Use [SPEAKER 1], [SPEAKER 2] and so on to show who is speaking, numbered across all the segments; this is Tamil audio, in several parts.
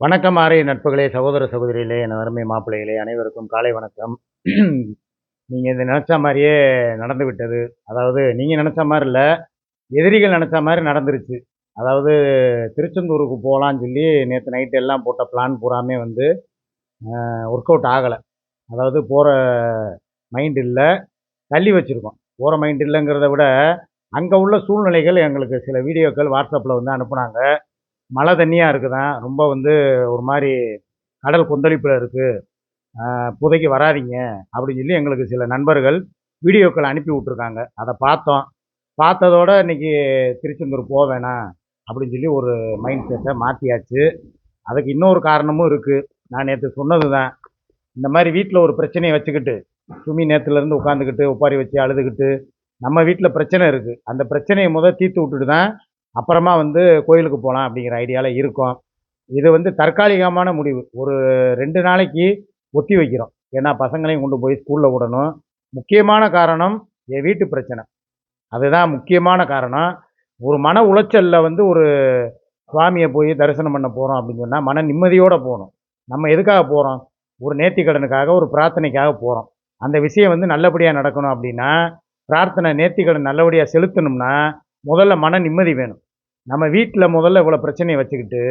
[SPEAKER 1] வணக்கம் ஆரிய நட்புகளே சகோதர சகோதரிகளே என் அருமை மாப்பிள்ளைகளே அனைவருக்கும் காலை வணக்கம். நீங்கள் இதை நினச்ச மாதிரியே நடந்து விட்டது. அதாவது நீங்கள் நினச்ச மாதிரி இல்லை எதிரிகள் நினச்ச மாதிரி நடந்துருச்சு. அதாவது திருச்செந்தூருக்கு போகலான்னு சொல்லி நேற்று நைட்டு எல்லாம் போட்ட பிளான் பூராமே வந்து ஒர்க் அவுட் ஆகலை. அதாவது போகிற மைண்ட் இல்லை தள்ளி வச்சுருக்கோம். போகிற மைண்ட் இல்லைங்கிறத விட அங்கே உள்ள சூழ்நிலைகள் எங்களுக்கு சில வீடியோக்கள் வாட்ஸ்அப்பில் வந்து அனுப்புனாங்க. மழை தண்ணியாக இருக்குதான் ரொம்ப வந்து ஒரு மாதிரி கடல் கொந்தளிப்பில் இருக்குது புதைக்கு வராதீங்க. அப்படின்னு சொல்லி எங்களுக்கு சில நண்பர்கள் வீடியோக்கள் அனுப்பி விட்ருக்காங்க அதை பார்த்தோம். பார்த்ததோட இன்றைக்கி திருச்செந்தூர் போக வேணாம் அப்படின்னு சொல்லி ஒரு மைண்ட் செட்டை மாற்றியாச்சு அதுக்கு இன்னொரு காரணமும் இருக்குது நான் நேற்று சொன்னது தான் இந்த மாதிரி வீட்டில் ஒரு பிரச்சனையை வச்சுக்கிட்டு சுமி நேற்றுலேருந்து உட்காந்துக்கிட்டு உப்பாரி வச்சு அழுதுகிட்டு நம்ம வீட்டில் பிரச்சனை இருக்குது அந்த பிரச்சனையை முதல் தீர்த்து விட்டுட்டு தான் அப்புறமா வந்து கோயிலுக்கு போகலாம் அப்படிங்கிற ஐடியாவில் இருக்கோம். இது வந்து தற்காலிகமான முடிவு. ஒரு ரெண்டு நாளைக்கு ஒத்தி வைக்கிறோம். ஏன்னா பசங்களையும் கொண்டு போய் ஸ்கூலில் விடணும். முக்கியமான காரணம் என் வீட்டு பிரச்சனை. அதுதான் முக்கியமான காரணம். ஒரு மன உளைச்சலில் வந்து ஒரு சுவாமியை போய் தரிசனம் பண்ண போகிறோம் அப்படின்னு சொன்னால் மன நிம்மதியோடு போகணும். நம்ம எதுக்காக போகிறோம் ஒரு நேர்த்தி கடனுக்காக ஒரு பிரார்த்தனைக்காக போகிறோம் அந்த விஷயம் வந்து நல்லபடியாக நடக்கணும் அப்படின்னா பிரார்த்தனை நேர்த்தி கடன் நல்லபடியாக செலுத்தணும்னா முதல்ல மன நிம்மதி வேணும். நம்ம வீட்டில் முதல்ல இவ்வளோ பிரச்சனையை வச்சுக்கிட்டு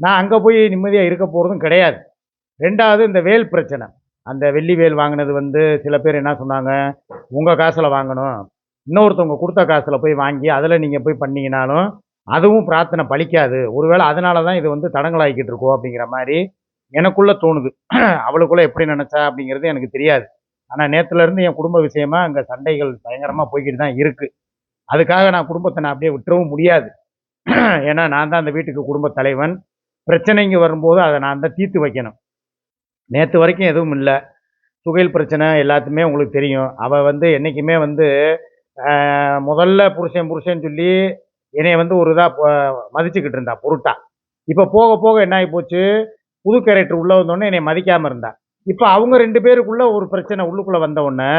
[SPEAKER 1] நான் அங்கே போய் நிம்மதியாக இருக்க போகிறதும் கிடையாது. ரெண்டாவது இந்த வேல் பிரச்சனை. அந்த வெள்ளி வேல் வாங்கினது வந்து சில பேர் என்ன சொன்னாங்க உங்கள் காசில் வாங்கணும். இன்னொருத்தவங்க கொடுத்த காசில் போய் வாங்கி அதில் நீங்கள் போய் பண்ணிங்கனாலும் அதுவும் பிரார்த்தனை பழிக்காது. ஒருவேளை அதனால தான் இது வந்து தடங்களாகிக்கிட்டு இருக்கோம் அப்படிங்கிற மாதிரி எனக்குள்ளே தோணுது. அவளுக்குள்ளே எப்படி நினச்சா அப்படிங்கிறது எனக்கு தெரியாது. ஆனால் நேற்றுலேருந்து என் குடும்ப விஷயமா அங்கே சண்டைகள் பயங்கரமாக போய்கிட்டு தான் இருக்குது அதுக்காக நான் குடும்பத்தை நான் அப்படியே விட்டுறவும் முடியாது. ஏன்னா நான் தான் அந்த வீட்டுக்கு குடும்ப தலைவன். பிரச்சனைங்க வரும்போது அதை நான் தான் தீர்த்து வைக்கணும். நேற்று வரைக்கும் எதுவும் இல்லை. சுகையில் பிரச்சனை எல்லாத்துமே உங்களுக்கு தெரியும். அவள் வந்து என்றைக்குமே வந்து முதல்ல புருஷன் புருஷன் சொல்லி என்னைய வந்து ஒரு இதாக மதிச்சுக்கிட்டு இருந்தா பொருட்டா. இப்போ போக போக என்ன ஆகி போச்சு? புது கேரக்டர் உள்ளே வந்தோடனே என்னை மதிக்காமல் இருந்தா. இப்போ அவங்க ரெண்டு பேருக்குள்ளே ஒரு பிரச்சனை உள்ளுக்குள்ளே வந்த உடனே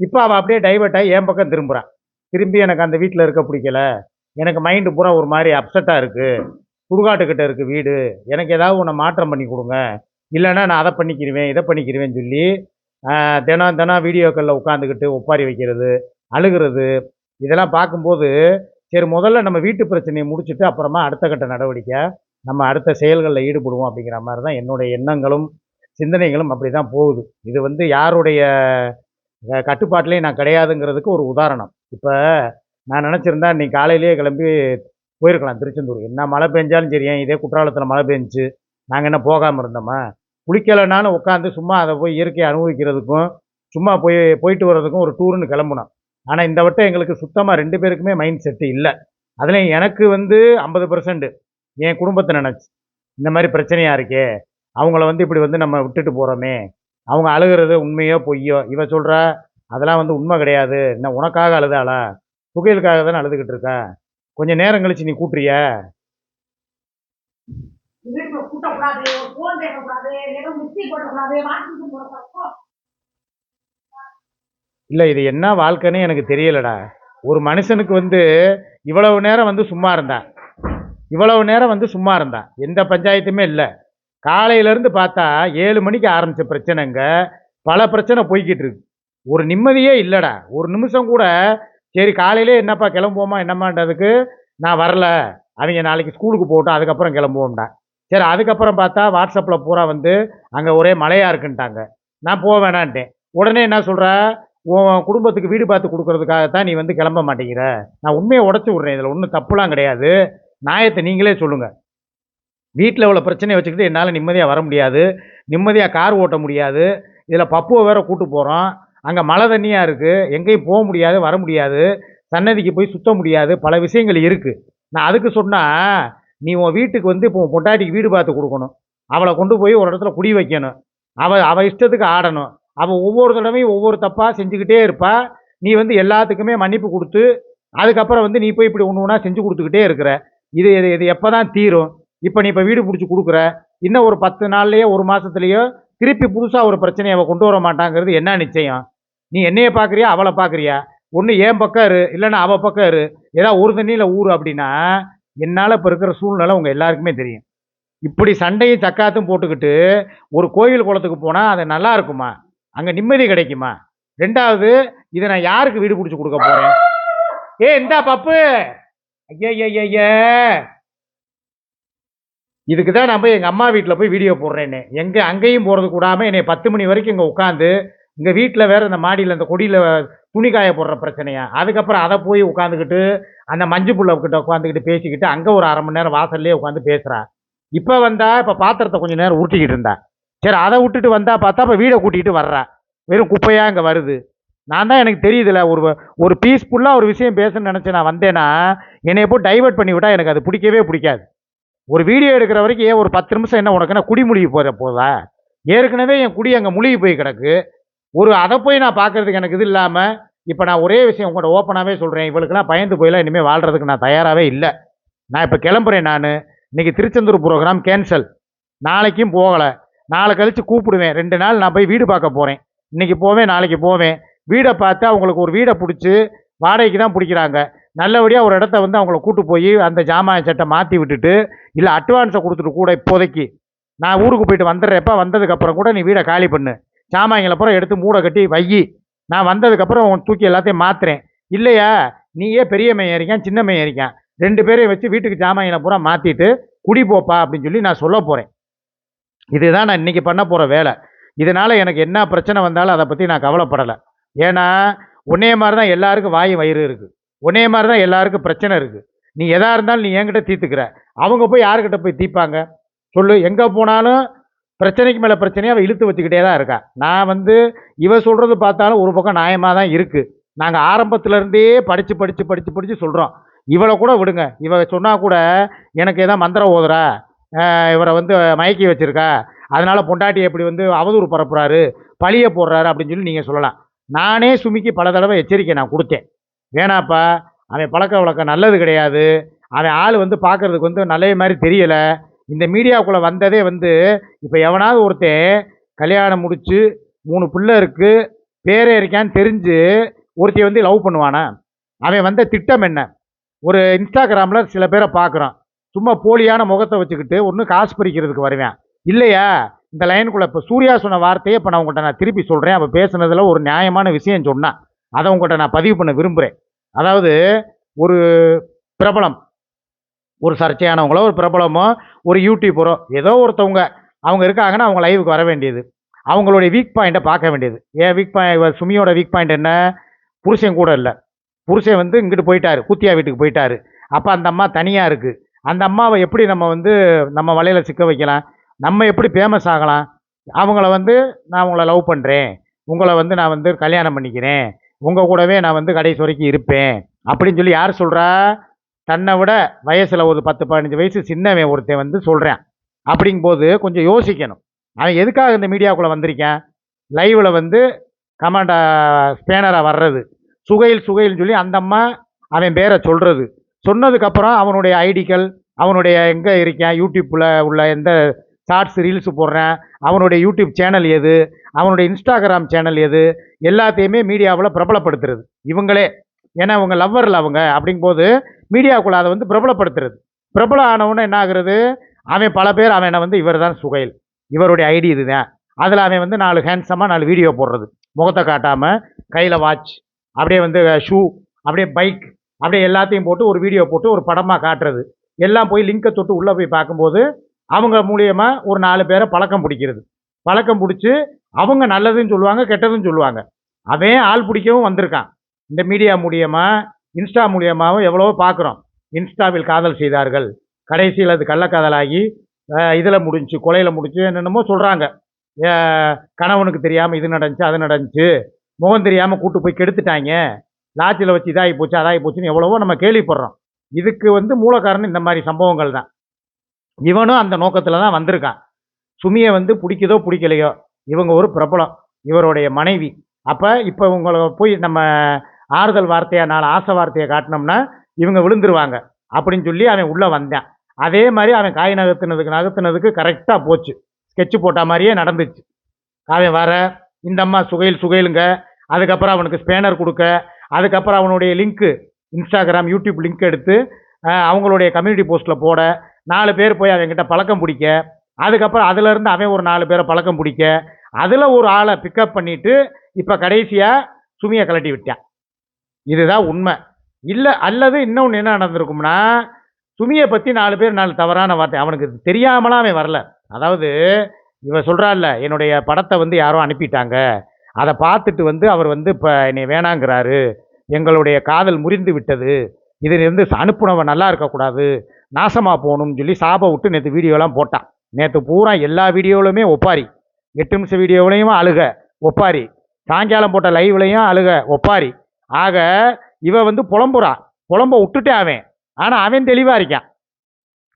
[SPEAKER 1] இப்போ அவள் அப்படியே டைவர்ட் ஆகி என் பக்கம் திரும்புகிறான் திரும்பி எனக்கு அந்த வீட்டில் இருக்க பிடிக்கல. எனக்கு மைண்டு பூரா ஒரு மாதிரி அப்செட்டாக இருக்குது சுடுகாட்டுக்கிட்ட இருக்குது வீடு. எனக்கு ஏதாவது ஒன்று மாற்றம் பண்ணி கொடுங்க. இல்லைன்னா நான் அதை பண்ணிக்கிடுவேன் இதை பண்ணிக்கிடுவேன்னு சொல்லி தினம் தினம் வீடியோக்களில் உட்காந்துக்கிட்டு ஒப்பாரி வைக்கிறது அழுகிறது இதெல்லாம் பார்க்கும்போது சரி முதல்ல நம்ம வீட்டு பிரச்சனையை முடிச்சுட்டு அப்புறமா அடுத்த கட்ட நடவடிக்கை நம்ம அடுத்த செயல்களில் ஈடுபடுவோம் அப்படிங்கிற மாதிரி தான் என்னுடைய எண்ணங்களும் சிந்தனைகளும் அப்படி தான் போகுது. இது வந்து யாருடைய கட்டுப்பாட்டிலையும் நான் கிடையாதுங்கிறதுக்கு ஒரு உதாரணம். இப்போ நான் நினச்சிருந்தா இன்னைக்கு காலையிலேயே கிளம்பி போயிருக்கலாம் திருச்செந்தூர். என்ன மழை பெஞ்சாலும் சரி ஏன் இதே குற்றாலத்தில் மழை பெஞ்சு நாங்கள் என்ன போகாமல் இருந்தோமா? குளிக்கலைனாலும் உட்காந்து சும்மா அதை போய் இயற்கையை அனுபவிக்கிறதுக்கும் சும்மா போய் போயிட்டு வர்றதுக்கும் ஒரு டூருன்னு கிளம்புனோம். ஆனால் இந்த வட்டம் எங்களுக்கு சுத்தமாக ரெண்டு பேருக்குமே மைண்ட் செட்டு இல்லை. அதுலேயும் எனக்கு வந்து ஐம்பது பர்சன்ட் என் குடும்பத்தை நினச்சி இந்த மாதிரி பிரச்சனையாக இருக்கே அவங்கள வந்து இப்படி வந்து நம்ம விட்டுட்டு போகிறோமே அவங்க அழுகிறது உண்மையோ பொய்யோ இவ சொல்கிறா அதெல்லாம் வந்து உண்மை கிடையாது. என்ன உனக்காக அழுதாளா? புகையிலுக்காக தானே அழுதுகிட்டு இருக்கா? கொஞ்சம் நேரம் கழிச்சு நீ கூட்டுறிய? இல்லை இது என்ன வாழ்க்கைன்னு எனக்கு தெரியலடா. ஒரு மனுஷனுக்கு வந்து இவ்வளவு நேரம் வந்து சும்மா இருந்தான் இவ்வளவு நேரம் வந்து சும்மா இருந்தான் எந்த பஞ்சாயத்துமே இல்லை. காலையிலேருந்து பார்த்தா ஏழு மணிக்கு ஆரம்பித்த பிரச்சனைங்க. பல பிரச்சனை போய்கிட்டு இருக்கு. ஒரு நிம்மதியே இல்லைடா. ஒரு நிமிஷம் கூட சரி காலையிலே என்னப்பா கிளம்புவோமா என்னம்மான்றதுக்கு நான் வரல. அவங்க நாளைக்கு ஸ்கூலுக்கு போகட்டும் அதுக்கப்புறம் கிளம்புவோம்டா. சரி அதுக்கப்புறம் பார்த்தா வாட்ஸ்அப்பில் பூரா வந்து அங்கே ஒரே மழையாக இருக்குன்ட்டாங்க. நான் போக வேணான்ட்டேன் உடனே என்ன சொல்கிற உன் குடும்பத்துக்கு வீடு பார்த்து கொடுக்கறதுக்காகத்தான் நீ வந்து கிளம்ப மாட்டேங்கிற. நான் உண்மையை உடச்சி விட்றேன். இதில் ஒன்றும் தப்புலாம் கிடையாது. நியாயத்தை நீங்களே சொல்லுங்கள் வீட்டில் உள்ள பிரச்சனையை வச்சுக்கிட்டு என்னால் நிம்மதியாக வர முடியாது. நிம்மதியாக கார் ஓட்ட முடியாது. இதில் பப்புவை வேற கூட்டு போகிறோம் அங்கே மழை தண்ணியாக இருக்குது எங்கேயும் போக முடியாது வர முடியாது. சன்னதிக்கு போய் சுத்த முடியாது. பல விஷயங்கள் இருக்குது நான் அதுக்கு சொன்னால் நீ உன் வீட்டுக்கு வந்து இப்போ பொட்டாட்டிக்கு வீடு பார்த்து கொடுக்கணும். அவளை கொண்டு போய் ஒரு இடத்துல குடி வைக்கணும். அவள் அவள் இஷ்டத்துக்கு ஆடணும். அவள் ஒவ்வொரு தடவையும் ஒவ்வொரு தப்பாக செஞ்சுக்கிட்டே இருப்பா. நீ வந்து எல்லாத்துக்குமே மன்னிப்பு கொடுத்து அதுக்கப்புறம் வந்து நீ போய் இப்படி ஒன்று ஒன்றா செஞ்சு கொடுத்துக்கிட்டே இருக்கிற. இது இது இது எப்போ தான் தீரும்? இப்போ நீ இப்போ வீடு பிடிச்சி கொடுக்குற. இன்னும் ஒரு பத்து நாள்லேயோ ஒரு மாதத்துலேயோ திருப்பி புதுசாக ஒரு பிரச்சனையை அவள் கொண்டு வர மாட்டாங்கிறது என்ன நிச்சயம்? நீ என்னைய பார்க்குறியா அவளை பார்க்குறியா ஒன்று என் பக்கம் இரு? இல்லைன்னா அவள் பக்கம் இரு. ஏதாவது ஒரு தண்ணியில் ஊர் அப்படின்னா என்னால் இப்போ இருக்கிற சூழ்நிலை உங்கள் எல்லாருக்குமே தெரியும். இப்படி சண்டையும் சக்காத்தும் போட்டுக்கிட்டு ஒரு கோயில் குளத்துக்கு போனால் அது நல்லா இருக்குமா? அங்கே நிம்மதி கிடைக்குமா? ரெண்டாவது இதை நான் யாருக்கு வீடு பிடிச்சி கொடுக்க போகிறேன் ஏ இந்தா பப்பு. ஐய இதுக்கு தான் நான் போய் எங்கள் அம்மா வீட்டில் போய் வீடியோ போடுறேன்னு. எங்கே அங்கேயும் போகிறது கூடாமல் என்னை பத்து மணி வரைக்கும் இங்கே உட்காந்து இங்கே வீட்டில் வேறு இந்த மாடியில் இந்த கொடியில் துணி காய போடுற பிரச்சனையா? அதுக்கப்புறம் அதை போய் உட்காந்துக்கிட்டு அந்த மஞ்சு புள்ள உட்காந்துக்கிட்டு பேசிக்கிட்டு அங்கே ஒரு அரை மணி நேரம் வாசல்லே உட்காந்து பேசுகிறா இப்போ வந்தால் இப்போ பாத்திரத்தை கொஞ்சம் நேரம் உருட்டிக்கிட்டு இருந்தா. சரி அதை விட்டுட்டு வந்தால் பார்த்தா இப்போ வீடை கூட்டிகிட்டு வர்றா. வெறும் குப்பையாக இங்கே வருது. நான் தான் எனக்கு தெரியுதுல ஒரு ஒரு பீஸ்ஃபுல்லாக ஒரு விஷயம் பேசணும்னு நினச்சி நான் வந்தேன்னா என்னைய போய் டைவர்ட் பண்ணி விட்டால் எனக்கு அது பிடிக்கவே பிடிக்காது. ஒரு வீடியோ எடுக்கிற வரைக்கும் ஏன் ஒரு பத்து நிமிஷம் என்ன உனக்குன்னா குடி முழுகி போகிற போதா? ஏற்கனவே என் குடி அங்கே முழுகி போய் கிடக்கு. ஒரு அதை போய் நான் பார்க்கறதுக்கு எனக்கு இது இல்லாமல் இப்போ நான் ஒரே விஷயம் உங்கள்கிட்ட ஓப்பனாகவே சொல்கிறேன் இவளுக்கெல்லாம் பயந்து போயெல்லாம் இனிமேல் வாழ்கிறதுக்கு நான் தயாராகவே இல்லை. நான் இப்போ கிளம்புறேன் நான். இன்னைக்கு திருச்செந்தூர் ப்ரோக்ராம் கேன்சல் நாளைக்கும் போகலை. நாளை கழித்து கூப்பிடுவேன். ரெண்டு நாள் நான் போய் வீடு பார்க்க போகிறேன் இன்றைக்கி போவேன் நாளைக்கு போவேன். வீடை பார்த்து அவங்களுக்கு ஒரு வீடை பிடிச்சி வாடகைக்கு தான் பிடிக்கிறாங்க. நல்லபடியாக ஒரு இடத்த வந்து அவங்கள கூட்டு போய் அந்த ஜாமான் சட்டை மாற்றி விட்டுட்டு இல்லை அட்வான்ஸை கொடுத்துட்டு கூட இப்போதைக்கு. நான் ஊருக்கு போயிட்டு வந்துடுறேப்பா வந்ததுக்கப்புறம் கூட நீ வீடை காலி பண்ணு. சாமான்களை பூரா எடுத்து மூடை கட்டி வையி. நான் வந்ததுக்கப்புறம் உன் தூக்கி எல்லாத்தையும் மாத்துறேன். இல்லையா? நீயே பெரிய மையம் இருக்கான் சின்ன மையம் இருக்கான் ரெண்டு பேரையும் வச்சு வீட்டுக்கு சாமான்களை பூரா மாற்றிட்டு குடி போப்பா அப்படின்னு சொல்லி நான் சொல்ல போகிறேன் இதுதான் நான் இன்னைக்கு பண்ண போகிற வேலை. இதனால் எனக்கு என்ன பிரச்சனை வந்தாலும் அதை பற்றி நான் கவலைப்படலை. ஏன்னா உன்னைய மாதிரி தான் எல்லாருக்கும் வாய் வயிறு இருக்குது உன்னைய மாதிரி தான் எல்லாருக்கும் பிரச்சனை இருக்குது நீ எதாக இருந்தாலும் நீ என்கிட்ட தீர்த்துக்கிற. அவங்க போய் யாருக்கிட்ட போய் தீர்ப்பாங்க? சொல்லு. எங்கே போனாலும் பிரச்சனைக்கு மேலே பிரச்சனையாக அவள் இழுத்து வச்சுக்கிட்டே தான் இருக்கா. நான் வந்து இவ சொல்கிறது பார்த்தாலும் ஒரு பக்கம் நியாயமாக தான் இருக்குது நாங்கள் ஆரம்பத்துலேருந்தே படித்து படித்து படித்து படித்து சொல்கிறோம் இவளை கூட விடுங்க. இவ சொன்னால் கூட எனக்கு ஏதோ மந்திரம் ஓதுறா? இவரை வந்து மயக்கி வச்சுருக்கா? அதனால் பொண்டாட்டி எப்படி வந்து அவதூறு பரப்புறாரு? பழிய போடுறாரு அப்படின்னு சொல்லி நீங்கள் சொல்லலாம். நானே சுமிக்கு பல தடவை எச்சரிக்கை நான் கொடுத்தேன். வேணாப்பா அவன் பழக்க வழக்கம் நல்லது கிடையாது. அவன் ஆள் வந்து பார்க்கறதுக்கு வந்து நல்ல மாதிரி தெரியலை. இந்த மீடியாவுக்குள்ளே வந்ததே வந்து இப்போ எவனாவது ஒருத்தன் கல்யாணம் முடித்து மூணு பிள்ளை இருக்குது பேரே இருக்கான்னு தெரிஞ்சு ஒருத்தையை வந்து லவ் பண்ணுவானா? அவன் வந்த திட்டம் என்ன? ஒரு இன்ஸ்டாகிராமில் சில பேரை பார்க்குறான் சும்மா போலியான முகத்தை வச்சுக்கிட்டு ஒன்று காசு பறிக்கிறதுக்கு வருவேன். இல்லையா? இந்த லைனுக்குள்ளே இப்போ சூர்யா சொன்ன வார்த்தையை இப்போ நான் உங்கள்கிட்ட நான் திருப்பி சொல்கிறேன் அப்போ பேசுனதில் ஒரு நியாயமான விஷயம் சொன்னான். அதை உங்கள்கிட்ட நான் பதிவு பண்ண விரும்புகிறேன் அதாவது ஒரு பிரபலம். ஒரு சர்ச்சையானவங்களோ ஒரு பிரபலமோ ஒரு யூடியூபரோ ஏதோ ஒருத்தவங்க அவங்க இருக்காங்கன்னா அவங்க லைவுக்கு வர வேண்டியது. அவங்களுடைய வீக் பாயிண்ட்டை பார்க்க வேண்டியது. ஏன் வீக் பாயிண்ட் சுமியோட வீக் பாயிண்ட் என்ன? புருஷன் கூட இல்லை. புருஷன் வந்து இங்கிட்டு போயிட்டாரு கூத்தியா வீட்டுக்கு போயிட்டாரு. அப்போ அந்த அம்மா தனியாக இருக்குது அந்த அம்மாவை எப்படி நம்ம வந்து நம்ம வலையில் சிக்க வைக்கலாம்? நம்ம எப்படி ஃபேமஸ் ஆகலாம்? அவங்கள வந்து நான் உங்களை லவ் பண்ணுறேன் உங்களை வந்து நான் வந்து கல்யாணம் பண்ணிக்கிறேன். உங்கள் கூடவே நான் வந்து கடைசி வரைக்கும் இருப்பேன். அப்படின்னு சொல்லி யார் சொல்கிறா தன்னை விட வயசில் ஒரு பத்து பதினஞ்சு வயசு சின்னவன் ஒருத்தன் வந்து சொல்கிறேன் அப்படிங்கும்போது கொஞ்சம் யோசிக்கணும். அவன் எதுக்காக இந்த மீடியாவுக்குள்ளே வந்திருக்கேன்? லைவில் வந்து கமாண்டா ஸ்பேனராக வர்றது. சுகையில் சுகையில் சொல்லி அந்த அம்மா அவன் பேரை சொல்கிறது சொன்னதுக்கப்புறம் அவனுடைய ஐடிக்கள் அவனுடைய எங்கே இருக்கேன்? யூடியூப்பில் உள்ள எந்த ஷார்ட்ஸ் ரீல்ஸ் போடுறேன். அவனுடைய யூடியூப் சேனல் எது? அவனுடைய இன்ஸ்டாகிராம் சேனல் எது? எல்லாத்தையுமே மீடியாவில் பிரபலப்படுத்துறது. இவங்களே. ஏன்னா அவங்க லவ்வரில் அவங்க அப்படிங்கும்போது மீடியாவுக்குள்ள அதை வந்து பிரபலப்படுத்துறது. பிரபலம் ஆனவுன்னு என்ன ஆகுறது? அவன் பல பேர் அவனை வந்து இவர் தான் சுகைல். இவருடைய ஐடி இதுதான் அதில் அவன் வந்து நாலு ஹேண்ட்ஸமாக நாலு வீடியோ போடுறது. முகத்தை காட்டாமல் கையில் வாட்ச் அப்படியே வந்து ஷூ அப்படியே பைக் அப்படியே எல்லாத்தையும் போட்டு ஒரு வீடியோ போட்டு ஒரு படமாக காட்டுறது. எல்லாம் போய் லிங்கை தொட்டு உள்ளே போய் பார்க்கும்போது அவங்க மூலியமாக ஒரு நாலு பேரை பழக்கம் பிடிக்கிறது. பழக்கம் பிடிச்சி அவங்க நல்லதுன்னு சொல்லுவாங்க கெட்டதுன்னு சொல்லுவாங்க. அவன் ஆள் பிடிக்கவும் வந்திருக்கான். இந்த மீடியா மூலியமாக இன்ஸ்டா மூலியமாகவும் எவ்வளவோ பார்க்குறோம் இன்ஸ்டாவில் காதல் செய்தார்கள். கடைசியில் அது கள்ளக்காதலாகி இதில் முடிஞ்சு கொலையில் முடிஞ்சு என்னென்னமோ சொல்கிறாங்க கணவனுக்கு தெரியாமல் இது நடந்துச்சு அது நடந்துச்சு. முகம் தெரியாமல் கூட்டு போய் கெடுத்துட்டாங்க. லாட்ஜில் வச்சு இதாகி போச்சு அதாகி போச்சுன்னு எவ்வளவோ நம்ம கேள்விப்படுறோம். இதுக்கு வந்து மூல காரணம் இந்த மாதிரி சம்பவங்கள் தான். இவனும் அந்த நோக்கத்தில் தான் வந்திருக்கான். சுமியை வந்து பிடிக்குதோ பிடிக்கலையோ இவங்க ஒரு பிரபலம். இவருடைய மனைவி. அப்போ இப்போ உங்களை போய் நம்ம ஆறுதல் வார்த்தையாக நாலு ஆசை வார்த்தையை காட்டினோம்னா இவங்க விழுந்துருவாங்க. அப்படின்னு சொல்லி அவன் உள்ளே வந்தான். அதே மாதிரி அவன் காய் நகர்த்தினதுக்கு நகர்த்தினதுக்கு கரெக்டாக போச்சு. ஸ்கெட்ச் போட்ட மாதிரியே நடந்துச்சு. அவன் வர இந்த அம்மா சுகையில் சுகையிலுங்க. அதுக்கப்புறம் அவனுக்கு ஸ்பேனர் கொடுக்க. அதுக்கப்புறம் அவனுடைய லிங்க்கு இன்ஸ்டாகிராம் யூடியூப் லிங்க் எடுத்து அவங்களுடைய கம்யூனிட்டி போஸ்ட்டில் போட. நாலு பேர் போய் அவங்ககிட்ட பழக்கம் பிடிக்க. அதுக்கப்புறம் அதுலேருந்து அவன் ஒரு நாலு பேரை பழக்கம் பிடிக்க. அதில் ஒரு ஆளை பிக்கப் பண்ணிவிட்டு இப்போ கடைசியாக சுமியை கழட்டி விட்டான். இதுதான் உண்மை. இல்லை அல்லது இன்னொன்று என்ன நடந்திருக்கும்னா சுமியை பற்றி நாலு பேர் நாலு தவறான வார்த்தை. அவனுக்கு தெரியாமலாம் அவன் வரல. அதாவது இவ சொல்கிறாள்ல என்னுடைய படத்தை வந்து யாரோ அனுப்பிட்டாங்க. அதை பார்த்துட்டு வந்து அவர் வந்து இப்போ என்னை வேணாங்கிறாரு. எங்களுடைய காதல் முறிந்து விட்டது. இதிலிருந்து அனுப்புனவன் நல்லா இருக்கக்கூடாது. நாசமாக போகணும்னு சொல்லி சாப விட்டு நேற்று வீடியோலாம் போட்டான். நேற்று பூரா எல்லா வீடியோவிலுமே ஒப்பாரி. எட்டு நிமிஷம் வீடியோவிலையும் அழுக ஒப்பாரி. சாயங்காலம் போட்ட லைவ்லையும் அழுக ஒப்பாரி. ஆக இவ வந்து புலம்புறா. புலம்ப விட்டுட்டே அவன். ஆனால் அவன் தெளிவாக இருக்கான்.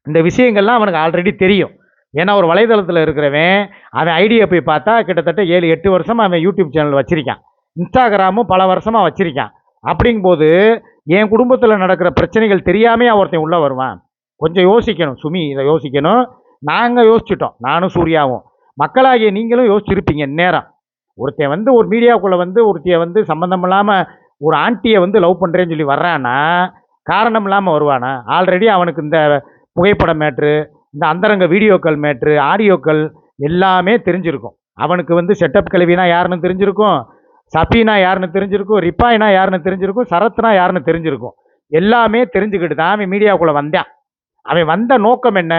[SPEAKER 1] இந்த விஷயங்கள்லாம் அவனுக்கு ஆல்ரெடி தெரியும். ஏன்னா ஒரு வலைதளத்தில் இருக்கிறவன் அவன் ஐடியை போய் பார்த்தா கிட்டத்தட்ட ஏழு எட்டு வருஷம் அவன் யூடியூப் சேனல் வச்சுருக்கான். இன்ஸ்டாகிராமும் பல வருஷமாக வச்சுருக்கான். அப்படிங்கும்போது என் குடும்பத்தில் நடக்கிற பிரச்சனைகள் தெரியாமே ஒருத்தன் உள்ளே வருவான். கொஞ்சம் யோசிக்கணும். சுமி இதை யோசிக்கணும். நாங்கள் யோசிச்சிட்டோம். நானும் சூர்யாவும். மக்களாகிய நீங்களும் யோசிச்சிருப்பீங்க நேரம். ஒருத்தன் வந்து ஒரு மீடியாவுக்குள்ளே வந்து ஒருத்திய வந்து சம்மந்தம் இல்லாமல் ஒரு ஆண்டியை வந்து லவ் பண்ணுறேன்னு சொல்லி வர்றான்னா காரணம் இல்லாமல் வருவானா? ஆல்ரெடி அவனுக்கு இந்த புகைப்பட மேட்ரு இந்த அந்தரங்க வீடியோக்கள் மேட்ரு ஆடியோக்கள் எல்லாமே தெரிஞ்சிருக்கும். அவனுக்கு வந்து செட்டப் கல்வினா யாருன்னு தெரிஞ்சிருக்கும் சபீனா யாருன்னு தெரிஞ்சிருக்கும் ரிப்பாயினா யாருன்னு தெரிஞ்சிருக்கும் சரத்னா யாருன்னு தெரிஞ்சிருக்கும். எல்லாமே தெரிஞ்சுக்கிட்டு தான் அவன் மீடியாவுக்குள்ளே வந்தான். அவன் வந்த நோக்கம் என்ன?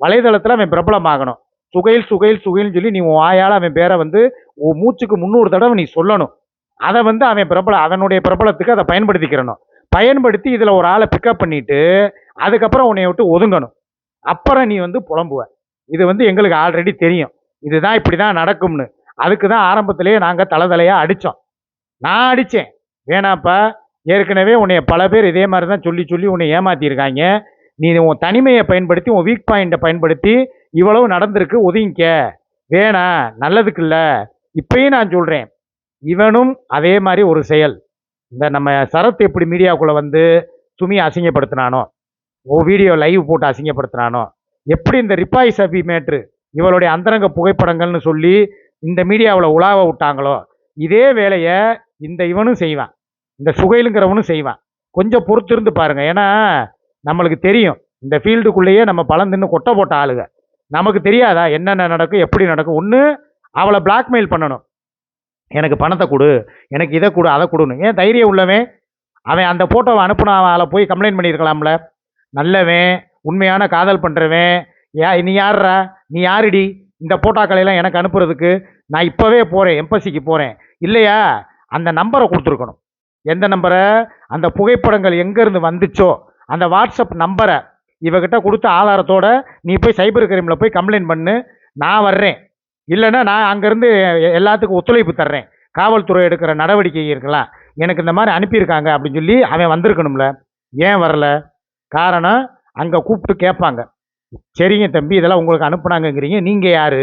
[SPEAKER 1] வலைதளத்தில் அவன் பிரபலமாகணும். சுகையில் சுகையில் சுகைல்னு சொல்லி நீ உன் வாயால் அவன் பேரை வந்து உன் மூச்சுக்கு முந்நூறு தடவை நீ சொல்லணும். அதை வந்து அவன் பிரபல அதனுடைய பிரபலத்துக்கு அதை பயன்படுத்திக்கிறணும். பயன்படுத்தி இதில் ஒரு ஆளை பிக்கப் பண்ணிட்டு அதுக்கப்புறம் உன்னை விட்டு ஒதுங்கணும். அப்புறம் நீ வந்து புலம்புவ. இது வந்து எங்களுக்கு ஆல்ரெடி தெரியும். இதுதான் இப்படி தான் நடக்கும்னு. அதுக்கு தான் ஆரம்பத்திலேயே நாங்கள் தலை தலையாக அடித்தோம் நான் அடித்தேன் வேணாப்பா ஏற்கனவே உன்னைய பல பேர் இதே மாதிரி தான் சொல்லி சொல்லி உன்னை ஏமாத்தியிருக்காங்க நீ உன் தனிமையை பயன்படுத்தி உன் வீக் பாயிண்ட்டை பயன்படுத்தி இவ்வளவு நடந்திருக்கு ஒதுங்கிக்க. வேணாம் நல்லதுக்கு இல்லை. இப்பயும் நான் சொல்கிறேன் இவனும் அதே மாதிரி ஒரு செயல். இந்த நம்ம சரத் எப்படி மீடியாவுக்குள்ளே வந்து சுமியை அசிங்கப்படுத்தினானோ ஓ வீடியோ லைவ் போட்டு அசிங்கப்படுத்தினானோ எப்படி இந்த ரிப்பாய் சபி மேட்ரு இவளுடைய அந்தரங்க புகைப்படங்கள்னு சொல்லி இந்த மீடியாவில் உலாவ விட்டாங்களோ இதே வேலையை இந்த இவனும் செய்வான். இந்த சுகைலுங்கிறவனும் செய்வான். கொஞ்சம் பொறுத்திருந்து பாருங்கள் ஏன்னா நம்மளுக்கு தெரியும். இந்த ஃபீல்டுக்குள்ளேயே நம்ம பழம் தின்னு கொட்டை போட்ட ஆளுங்க. நமக்கு தெரியாதா என்னென்ன நடக்கும் எப்படி நடக்கும் ஒன்று அவளை பிளாக்மெயில் பண்ணணும். எனக்கு பணத்தை கொடு எனக்கு இதை கொடு அதை கொடுன்னு. ஏன் தைரியம் உள்ளவன்? அவன் அந்த ஃபோட்டோவை அனுப்புன ஆளை போய் கம்ப்ளைண்ட் பண்ணியிருக்கலாம்ல. நல்லவன் உண்மையான காதல் பண்ணுறவன் யா நீ யார்ரா நீ யாருடி? இந்த போட்டோக்களையெல்லாம் எனக்கு அனுப்புறதுக்கு நான் இப்போவே போகிறேன் எம்பசிக்கு போகிறேன் இல்லையா? அந்த நம்பரை கொடுத்துருக்கணும். எந்த நம்பரை அந்த புகைப்படங்கள் எங்கேருந்து வந்துச்சோ அந்த வாட்ஸ்அப் நம்பரை இவகிட்ட கொடுத்த ஆதாரத்தோட நீ போய் சைபர் கிரைமில் போய் கம்ப்ளைண்ட் பண்ணு. நான் வர்றேன். இல்லைன்னா நான் அங்கேருந்து எல்லாத்துக்கும் ஒத்துழைப்பு தர்றேன். காவல்துறை எடுக்கிற நடவடிக்கை இருக்கலாம் எனக்கு இந்த மாதிரி அனுப்பியிருக்காங்க அப்படின்னு சொல்லி அவன் வந்திருக்கணும்ல. ஏன் வரல? காரணம் அங்கே கூப்பிட்டு கேட்பாங்க. சரிங்க தம்பி இதெல்லாம் உங்களுக்கு அனுப்புனாங்கங்கிறீங்க நீங்கள் யார்?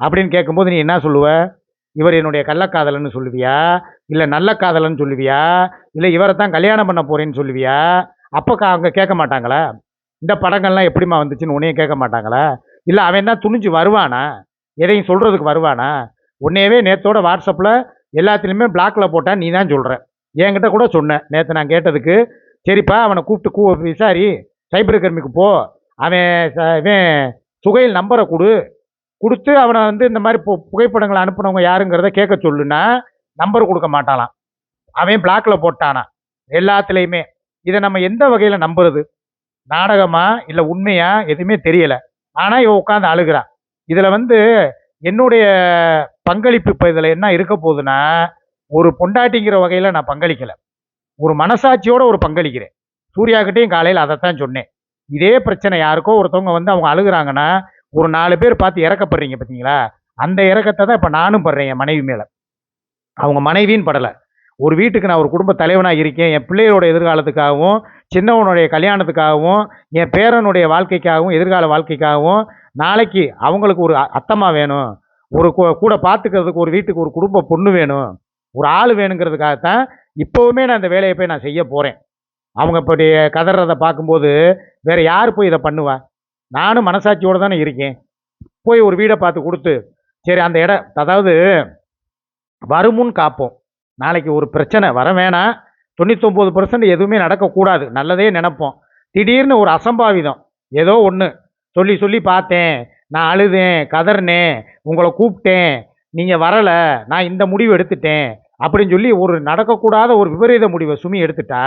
[SPEAKER 1] அப்படின்னு கேட்கும்போது நீ என்ன சொல்லுவ? இவர் என்னுடைய கள்ளக்காதலன்னு சொல்லுவியா? இல்லை நல்ல காதலன்னு சொல்லுவியா? இல்லை இவரை தான் கல்யாணம் பண்ண போகிறேன்னு சொல்லுவியா? அப்போ கா அவங்க கேட்க மாட்டாங்களா? இந்த படங்கள்லாம் எப்படிம்மா வந்துச்சுன்னு உன்னையும் கேட்க மாட்டாங்களா? இல்லை அவன் என்ன துணிஞ்சு வருவானா? எதையும் சொல்கிறதுக்கு வருவானா? உன்னையவே நேத்தோட வாட்ஸ்அப்பில் எல்லாத்துலேயுமே பிளாக்கில் போட்டால் நீ தான் சொல்கிற என்கிட்ட கூட சொன்னேன் நேற்று நான் கேட்டதுக்கு சரிப்பா அவனை கூப்பிட்டு கூ விசாரி. சைபர் கர்மிக்கு போ. அவன் ச- இவன் சுகையில் நம்பரை கொடு. கொடுத்து அவனை வந்து இந்த மாதிரி பு புகைப்படங்களை அனுப்புனவங்க யாருங்கிறத கேட்க சொல்லுன்னா நம்பர் கொடுக்க மாட்டானாம். அவன் பிளாக்ல போட்டானா? எல்லாத்துலேயுமே. இதை நம்ம எந்த வகையில் நம்புறது? நாடகமா இல்லை உண்மையா? எதுவுமே தெரியலை. ஆனால் இவன் உட்காந்து அழுகிறான். இதில் வந்து என்னுடைய பங்களிப்பு இப்போ இதில் என்ன இருக்க போகுதுன்னா ஒரு பொண்டாட்டிங்கிற வகையில் நான் பங்களிக்கலை. ஒரு மனசாட்சியோட ஒரு பங்களிக்கிறேன். சூர்யாக்கிட்டையும் காலையில் அதைத்தான் சொன்னேன். இதே பிரச்சனை யாருக்கோ ஒருத்தவங்க வந்து அவங்க அழுகுறாங்கன்னா ஒரு நாலு பேர் பார்த்து இறக்கப்படுறீங்க பார்த்தீங்களா அந்த இறக்கத்தை தான் இப்போ நானும் படுறேன் என் மனைவி மேலே. அவங்க மனைவின்னு படலை. ஒரு வீட்டுக்கு நான் ஒரு குடும்ப தலைவனாக இருக்கேன். என் பிள்ளையோட எதிர்காலத்துக்காகவும் சின்னவனுடைய கல்யாணத்துக்காகவும் என் பேரனுடைய வாழ்க்கைக்காகவும் எதிர்கால வாழ்க்கைக்காகவும் நாளைக்கு அவங்களுக்கு ஒரு அ- அத்தம்மா வேணும். ஒரு கூட பார்த்துக்கிறதுக்கு ஒரு வீட்டுக்கு ஒரு குடும்ப பொண்ணு வேணும். ஒரு ஆள் வேணுங்கிறதுக்காகத்தான் இப்போவுமே நான் இந்த வேலையை போய் நான் செய்ய போகிறேன் அவங்க இப்படி கதறதை பார்க்கும்போது வேறு யார் போய் இதை பண்ணுவா? நானும் மனசாட்சியோடு தானே இருக்கேன். போய் ஒரு வீடை பார்த்து கொடுத்து சரி அந்த இடம் அதாவது வருமுன் காப்போம். நாளைக்கு ஒரு பிரச்சனை வர வேணாம். தொண்ணூத்தொம்பது பர்சன்ட் எதுவுமே நடக்கக்கூடாது. நல்லதே நினைப்போம். திடீர்னு ஒரு அசம்பாவிதம். ஏதோ ஒன்று சொல்லி சொல்லி பார்த்தேன். நான் அழுதேன் கதறினேன் உங்களை கூப்பிட்டேன். நீங்கள் வரலை நான் இந்த முடிவு எடுத்துட்டேன். அப்படின்னு சொல்லி ஒரு நடக்கக்கூடாத ஒரு விபரீத முடிவை சுமி எடுத்துட்டா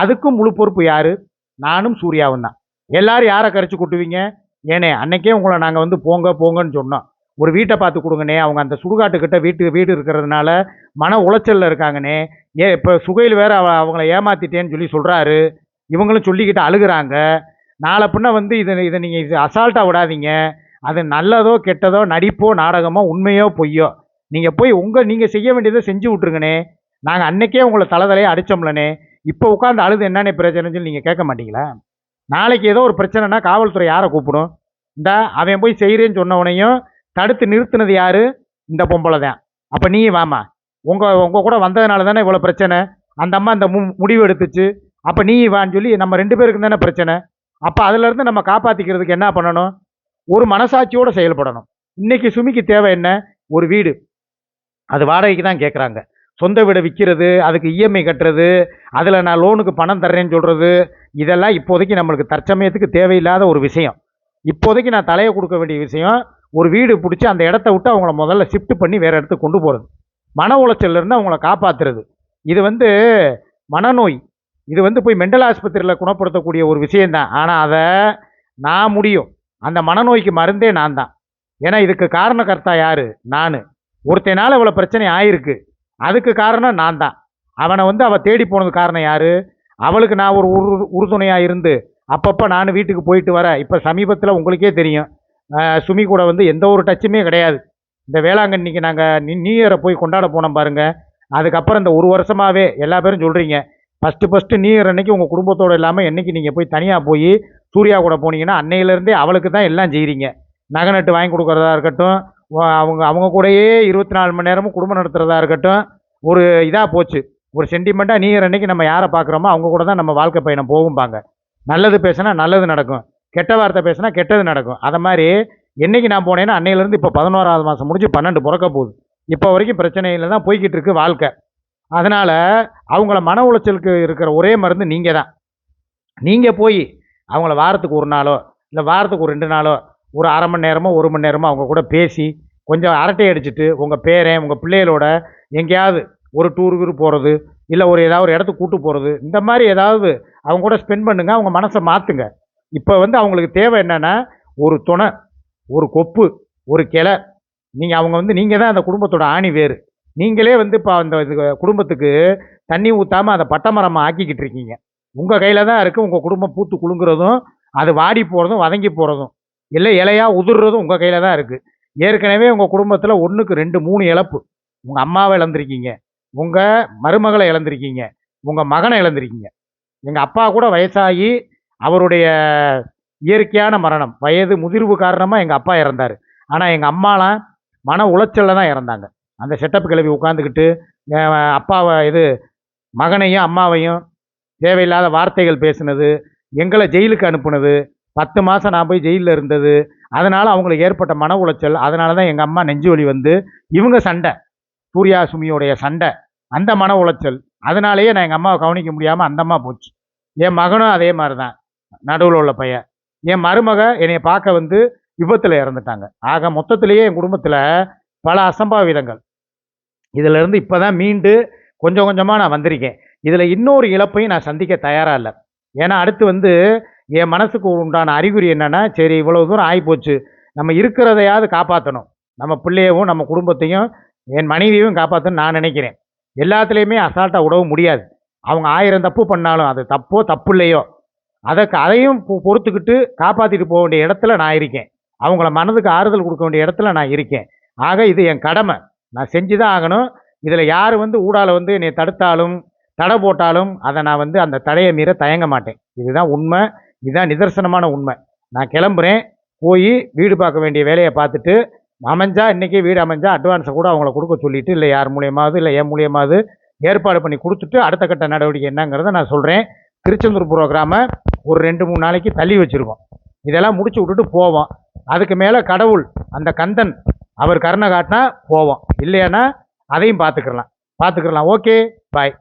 [SPEAKER 1] அதுக்கும் முழு பொறுப்பு யார்? நானும் சூர்யாவும் தான். எல்லாரும் யாரை கரைச்சி கொட்டுவீங்க? ஏனே அன்னைக்கே உங்களை நாங்கள் வந்து போங்க போங்கன்னு சொன்னோம். ஒரு வீட்டை பார்த்து கொடுங்கண்ணே அவங்க அந்த சுடுகாட்டுக்கிட்ட வீட்டு வீடு இருக்கிறதுனால மன உளைச்சலில் இருக்காங்கண்ணே. ஏ இப்போ சுகையில் வேற அவ அவங்கள ஏமாத்திட்டேன்னு சொல்லி சொல்கிறாரு இவங்களும் சொல்லிக்கிட்டு அழுகுறாங்க. நாளை பின்ன வந்து இதை இதை நீங்கள் இது அசால்ட்டாக விடாதீங்க. அது நல்லதோ கெட்டதோ நடிப்போ நாடகமோ உண்மையோ பொய்யோ. நீங்கள் போய் உங்கள் நீங்கள் செய்ய வேண்டியதை செஞ்சு விட்ருங்கண்ணே நாங்கள் அன்னைக்கே உங்களை தலை தலையை அடித்தோம்லண்ணே இப்போ உட்காந்து அழுது என்னென்ன பிரச்சனைன்னு சொல்லி நீங்கள் கேட்க மாட்டீங்களா? நாளைக்கு ஏதோ ஒரு பிரச்சனைனா காவல்துறை யாரை கூப்பிடும்? இந்த அவன் போய் செய்கிறேன்னு சொன்னவனையும் தடுத்து நிறுத்தினது யார்? இந்த பொம்பளை தான் அப்போ நீ வாமா உங்கள் உங்கள் கூட வந்ததுனால தானே இவ்வளோ பிரச்சனை? அந்த அம்மா அந்த மு முடிவு எடுத்துச்சு. அப்போ நீ வான்னு சொல்லி நம்ம ரெண்டு பேருக்கு தானே பிரச்சனை? அப்போ அதுலேருந்து நம்ம காப்பாற்றிக்கிறதுக்கு என்ன பண்ணணும்? ஒரு மனசாட்சியோடு செயல்படணும். இன்றைக்கி சுமிக்கு தேவை என்ன? ஒரு வீடு. அது வாடகைக்கு தான் கேட்குறாங்க சொந்த வீடை விற்கிறது அதுக்கு இஎம்ஐ கட்டுறது அதில் நான் லோனுக்கு பணம் தர்றேன்னு சொல்கிறது இதெல்லாம் இப்போதைக்கு நம்மளுக்கு தற்சமயத்துக்கு தேவையில்லாத ஒரு விஷயம். இப்போதைக்கு நான் தலையை கொடுக்க வேண்டிய விஷயம் ஒரு வீடு பிடிச்சி அந்த இடத்த விட்டு அவங்கள முதல்ல ஷிஃப்ட் பண்ணி வேறு இடத்துக்கு கொண்டு போகிறது மன உளைச்சல்லேருந்து அவங்கள காப்பாற்றுறது இது வந்து மனநோய். இது வந்து போய் மெண்டல் ஆஸ்பத்திரியில் குணப்படுத்தக்கூடிய ஒரு விஷயந்தான் ஆனால் அதை நான் முடியும். அந்த மனநோய்க்கு மருந்தே நான் தான். ஏன்னா இதுக்கு காரணக்கர்த்தா யார்? நான். ஒருத்தனால் இவ்வளோ பிரச்சனை ஆயிருக்கு. அதுக்கு காரணம் நான் தான். அவனை வந்து அவள் தேடி போனது காரணம் யார்? அவளுக்கு நான் ஒரு உரு உறுதுணையாக இருந்து அப்பப்போ நான் வீட்டுக்கு போயிட்டு வரேன் இப்போ சமீபத்தில் உங்களுக்கே தெரியும். சுமி கூட வந்து எந்த ஒரு டச்சுமே கிடையாது. இந்த வேளாங்கண்ணிக்கு நாங்கள் நியூ இயரை போய் கொண்டாட போனோம் பாருங்கள் அதுக்கப்புறம் இந்த ஒரு வருஷமாகவே எல்லா பேரும் சொல்கிறீங்க ஃபஸ்ட்டு ஃபஸ்ட்டு நியூ இயர் அன்னைக்கு உங்கள் குடும்பத்தோடு இல்லாமல் என்றைக்கு நீங்கள் போய் தனியாக போய் சூர்யா கூட போனீங்கன்னா அன்னையிலேருந்தே அவளுக்கு தான் எல்லாம் செய்கிறீங்க நகை நட்டு வாங்கி கொடுக்குறதா இருக்கட்டும் அவங்க அவங்க கூடயே இருபத்தி நாலு மணி நேரமும் குடும்பம் நடத்துகிறதா இருக்கட்டும் ஒரு இதாக போச்சு. ஒரு சென்டிமெண்ட்டாக நியூ இயர் அன்னைக்கு நம்ம யாரை பார்க்குறோமோ அவங்க கூட தான் நம்ம வாழ்க்கை பயணம் போகும்பாங்க. நல்லது பேசினா நல்லது நடக்கும். கெட்ட வார்த்தை பேசினா கெட்டது நடக்கும். அதை மாதிரி என்னைக்கு நான் போனேன்னா அன்னையிலேருந்து இப்போ பதினோராவது மாதம் முடிஞ்சு பன்னெண்டு பிறக்க போகுது. இப்போ வரைக்கும் பிரச்சனையில் தான் போய்கிட்டு இருக்கு வாழ்க்கை. அதனால் அவங்கள மன உளைச்சலுக்கு இருக்கிற ஒரே மருந்து நீங்கள் தான் நீங்கள் போய் அவங்கள வாரத்துக்கு ஒரு நாளோ இல்லை வாரத்துக்கு ஒரு ரெண்டு நாளோ ஒரு அரை மணி நேரமோ ஒரு மணி நேரமோ அவங்க கூட பேசி கொஞ்சம் அரட்டை அடிச்சுட்டு உங்கள் பேரன் உங்கள் பிள்ளைகளோட எங்கேயாவது ஒரு டூருக்கு போகிறது இல்லை ஒரு ஏதாவது ஒரு இடத்துக்கு கூட்டு போகிறது இந்த மாதிரி ஏதாவது அவங்க கூட ஸ்பெண்ட் பண்ணுங்கள் அவங்க மனசை மாற்றுங்க இப்போ வந்து அவங்களுக்கு தேவை என்னென்னா ஒரு துணை ஒரு கொப்பு ஒரு கிளை நீங்கள் அவங்க வந்து நீங்கள் தான் அந்த குடும்பத்தோட ஆணி வேறு. நீங்களே வந்து இப்போ அந்த இது குடும்பத்துக்கு தண்ணி ஊற்றாமல் அதை பட்டமரமாக ஆக்கிக்கிட்டு இருக்கீங்க. உங்கள் கையில் தான் இருக்குது உங்கள் குடும்பம் பூத்து குலுங்குறதும் அது வாடி போகிறதும் வதங்கி போகிறதும் இல்லை இலையாக உதிர்றதும் உங்கள் கையில் தான் இருக்குது ஏற்கனவே உங்கள் குடும்பத்தில் ஒன்றுக்கு ரெண்டு மூணு இழப்பு. உங்கள் அம்மாவை இழந்திருக்கீங்க. உங்கள் மருமகளை இழந்திருக்கீங்க. உங்கள் மகனை இழந்திருக்கீங்க. எங்கள் அப்பா கூட வயசாகி அவருடைய இயற்கையான மரணம். வயது முதிர்வு காரணமாக எங்கள் அப்பா இறந்தார். ஆனால் எங்கள் அம்மாலாம் மன உளைச்சலில் தான் இறந்தாங்க. அந்த செட்டப் கிளவி உட்காந்துக்கிட்டு அப்பாவை இது மகனையும் அம்மாவையும் தேவையில்லாத வார்த்தைகள் பேசினது எங்களை ஜெயிலுக்கு அனுப்புனது பத்து மாதம் நான் போய் ஜெயிலில் இருந்தது அதனால் அவங்களுக்கு ஏற்பட்ட மன உளைச்சல் அதனால தான் எங்கள் அம்மா நெஞ்சு வலி வந்து இவங்க சண்டை சூர்யா சுமியோடைய சண்டை அந்த மன உளைச்சல் அதனாலேயே நான் எங்கள் அம்மாவை கவனிக்க முடியாமல் அந்தம்மா போச்சு. என் மகனும் அதே மாதிரி தான் நடுவில் உள்ள பையன். என் மருமக என்னை பார்க்க வந்து விபத்தில் இறந்துட்டாங்க. ஆக மொத்தத்திலேயே என் குடும்பத்தில் பல அசம்பாவிதங்கள். இதிலிருந்து இப்போ தான் மீண்டு கொஞ்சம் கொஞ்சமாக நான் வந்திருக்கேன். இதில் இன்னொரு இழப்பையும் நான் சந்திக்க தயாராக இல்லை. ஏன்னா அடுத்து வந்து என் மனசுக்கு உண்டான அறிகுறி என்னென்னா சரி இவ்வளோ தூரம் ஆகிப்போச்சு நம்ம இருக்கிறதையாவது காப்பாற்றணும் நம்ம பிள்ளையவும் நம்ம குடும்பத்தையும் என் மனைவியையும் காப்பாற்றணும்னு நான் நினைக்கிறேன். எல்லாத்துலேயுமே அசால்ட்டாக விடவும் முடியாது. அவங்க ஆயிரம் தப்பு பண்ணாலும் அது தப்போ தப்பு இல்லையோ அதை அதையும் பொ- பொறுத்துக்கிட்டு காப்பாற்றிட்டு போக வேண்டிய இடத்துல நான் இருக்கேன். அவங்கள மனதுக்கு ஆறுதல் கொடுக்க வேண்டிய இடத்துல நான் இருக்கேன். ஆக இது என் கடமை. நான் செஞ்சு தான் ஆகணும். இதில் யார் வந்து ஊடால வந்து என்னை தடுத்தாலும் தடை போட்டாலும் அதை நான் வந்து அந்த தடையை மீற தயங்க மாட்டேன். இதுதான் உண்மை. இதுதான் நிதர்சனமான உண்மை. நான் கிளம்புறேன். போய் வீடு பார்க்க வேண்டிய வேலையை பார்த்துட்டு அமைஞ்சா இன்றைக்கே வீடு அமைஞ்சா அட்வான்ஸை கூட அவங்கள கொடுக்க சொல்லிவிட்டு இல்லை யார் மூலியமாவது இல்லை என் மூலியமாவது ஏற்பாடு பண்ணி கொடுத்துட்டு அடுத்த கட்ட நடவடிக்கை என்னங்கிறத நான் சொல்கிறேன் திருச்செந்தூர் ப்ரோக்ராமை ஒரு ரெண்டு மூணு நாளைக்கு தள்ளி வச்சுருக்கோம். இதெல்லாம் முடிச்சு விட்டுட்டு போவோம். அதுக்கு மேலே கடவுள் அந்த கந்தன் அவர் கருணை காட்டினா போவோம். இல்லையானா அதையும் பார்த்துக்கலாம். பார்த்துக்கலாம். Okay bye